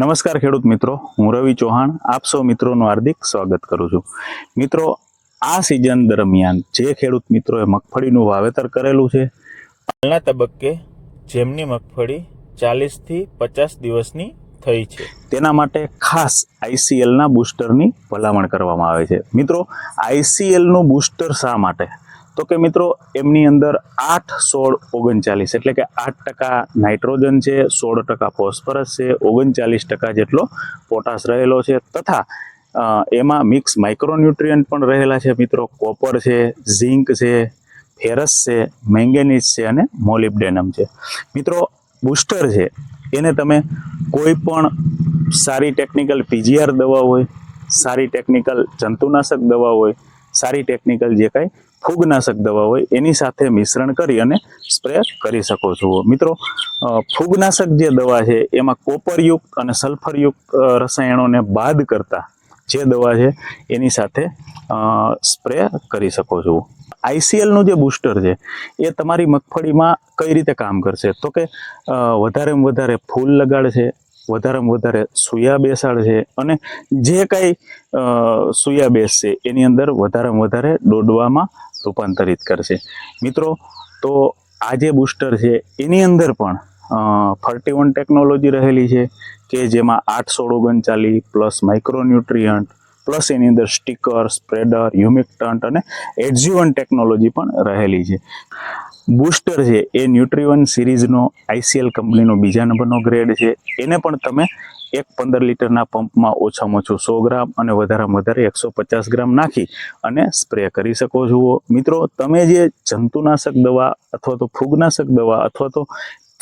નમસ્કાર ખેડૂત મિત્રો, હું રવિ ચૌહાણ, આપ સૌ મિત્રોનું હાર્દિક સ્વાગત કરું છું. મિત્રો, આ સિઝન દરમિયાન જે ખેડૂત મિત્રોએ મગફળીનું વાવેતર કરેલું છે, હાલના તબક્કે જેમની મગફળી ચાલીસથી પચાસ દિવસની થઈ છે. તેના માટે ખાસ આઈસીએલના બૂસ્ટરની ભલામણ કરવામાં આવે છે. મિત્રો આઈસીએલનું બૂસ્ટર શા માટે? તો કે મિત્રો, એમની અંદર આઠ સોળ ઓગણચાલીસ એટલે કે આઠ ટકા નાઇટ્રોજન છે, સોળ ટકા ફોસ્ફરસ છે, ઓગણચાલીસ ટકા જેટલો પોટાશ રહેલો છે તથા એમાં મિક્સ માઇક્રોન્યુટ્રિયન્ટ પણ રહેલા છે મિત્રો. કોપર છે, ઝિંક છે, ફેરસ છે, મેંગેનીઝ છે અને મોલિબ્ડેનમ છે. મિત્રો, બુસ્ટર છે, એને તમે કોઈ પણ સારી ટેકનિકલ પીજીઆર દવા હોય, સારી ટેકનિકલ જંતુનાશક દવા હોય, સારી ટેકનિકલ જે કાંઈ ફૂગનાશક દવા હોય એની સાથે મિશ્રણ કરી અને સ્પ્રે કરી શકો છો. મિત્રો ફૂગનાશક જે દવા છે, એમાં કોપરયુક્ત અને સલ્ફરયુક્ત રસાયણોને બાદ કરતા જે દવા છે, એની સાથે સ્પ્રે કરી શકો છો. આઈસીએલનું જે બૂસ્ટર છે, એ તમારી મગફળીમાં કઈ રીતે કામ કરશે? તો કે વધારેમાં વધારે ફૂલ લગાડશે વધારેમાં વધારે સુયા બેસાડ છે અને જે કાંઈ સુયા બેસ છે, એની અંદર વધારેમાં વધારે દોડવામાં રૂપાંતરિત કરશે. મિત્રો, તો આ જે બૂસ્ટર છે, એની અંદર પણ ફર્ટી વન ટેકનોલોજી રહેલી છે કે જેમાં આઠસો ઓગણચાલીસ પ્લસ માઇક્રોન્યુટ્રિયન્ટ પ્લસ એની અંદર સ્ટીકર, સ્પ્રેડર હ્યુમિકટન્ટ અને એડઝ્યુવન ટેકનોલોજી પણ રહેલી છે. બૂસ્ટર છે એ ન્યુટ્રીવન સિરીઝનો આઈસીએલ કંપનીનો બીજા નંબરનો ગ્રેડ છે. એને પણ તમે એક પંદર લીટરના પંપમાં ઓછામાં ઓછું સો ગ્રામ અને વધારેમાં વધારે એકસો પચાસ ગ્રામ નાખી અને સ્પ્રે કરી શકો છો મિત્રો, તમે જે જંતુનાશક દવા અથવા તો ફૂગનાશક દવા અથવા તો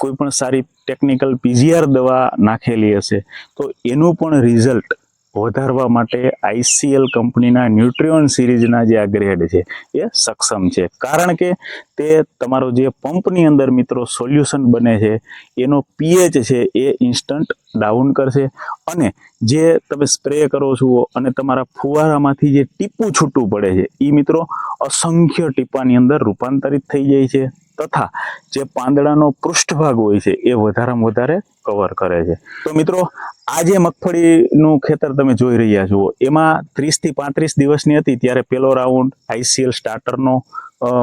કોઈ પણ સારી ટેકનિકલ પીજીઆર દવા નાખેલી હશે, તો એનું પણ રિઝલ્ટ વધારવા માટે આઈસીએલ કંપનીના ન્યુટ્રિઓન સિરીઝના જે આ ગ્રેડ છે, એ સક્ષમ છે. કારણ કે તે તમારો જે પંપની અંદર મિત્રો સોલ્યુશન બને છે, એનો પીએચ છે એ ઇન્સ્ટન્ટ ડાઉન કરશે અને જે તમે સ્પ્રે કરો છો અને તમારા ફુવારામાંથી જે ટીપું છૂટું પડે છે એ મિત્રો અસંખ્ય ટીપાની અંદર રૂપાંતરિત થઈ જાય છે. તથા જે પાંદડાનો પૃષ્ઠભાગ હોય છે, એ વધારેમાં વધારે કવર કરે છે. તો મિત્રો, આ જે મગફળીનું ખેતર તમે જોઈ રહ્યા છો, એમાં ત્રીસથી પાંત્રીસ દિવસની હતી, ત્યારે પેલો રાઉન્ડ આઈસીએલ સ્ટાર્ટરનો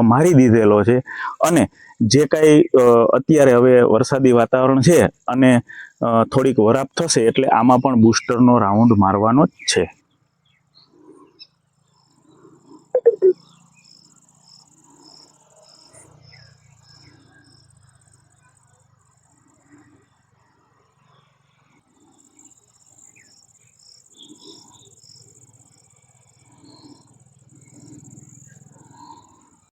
મારી દીધેલો છે. અને જે કાંઈ અત્યારે હવે વરસાદી વાતાવરણ છે અને થોડીક વરાપ થશે, એટલે આમાં પણ બૂસ્ટરનો રાઉન્ડ મારવાનો જ છે.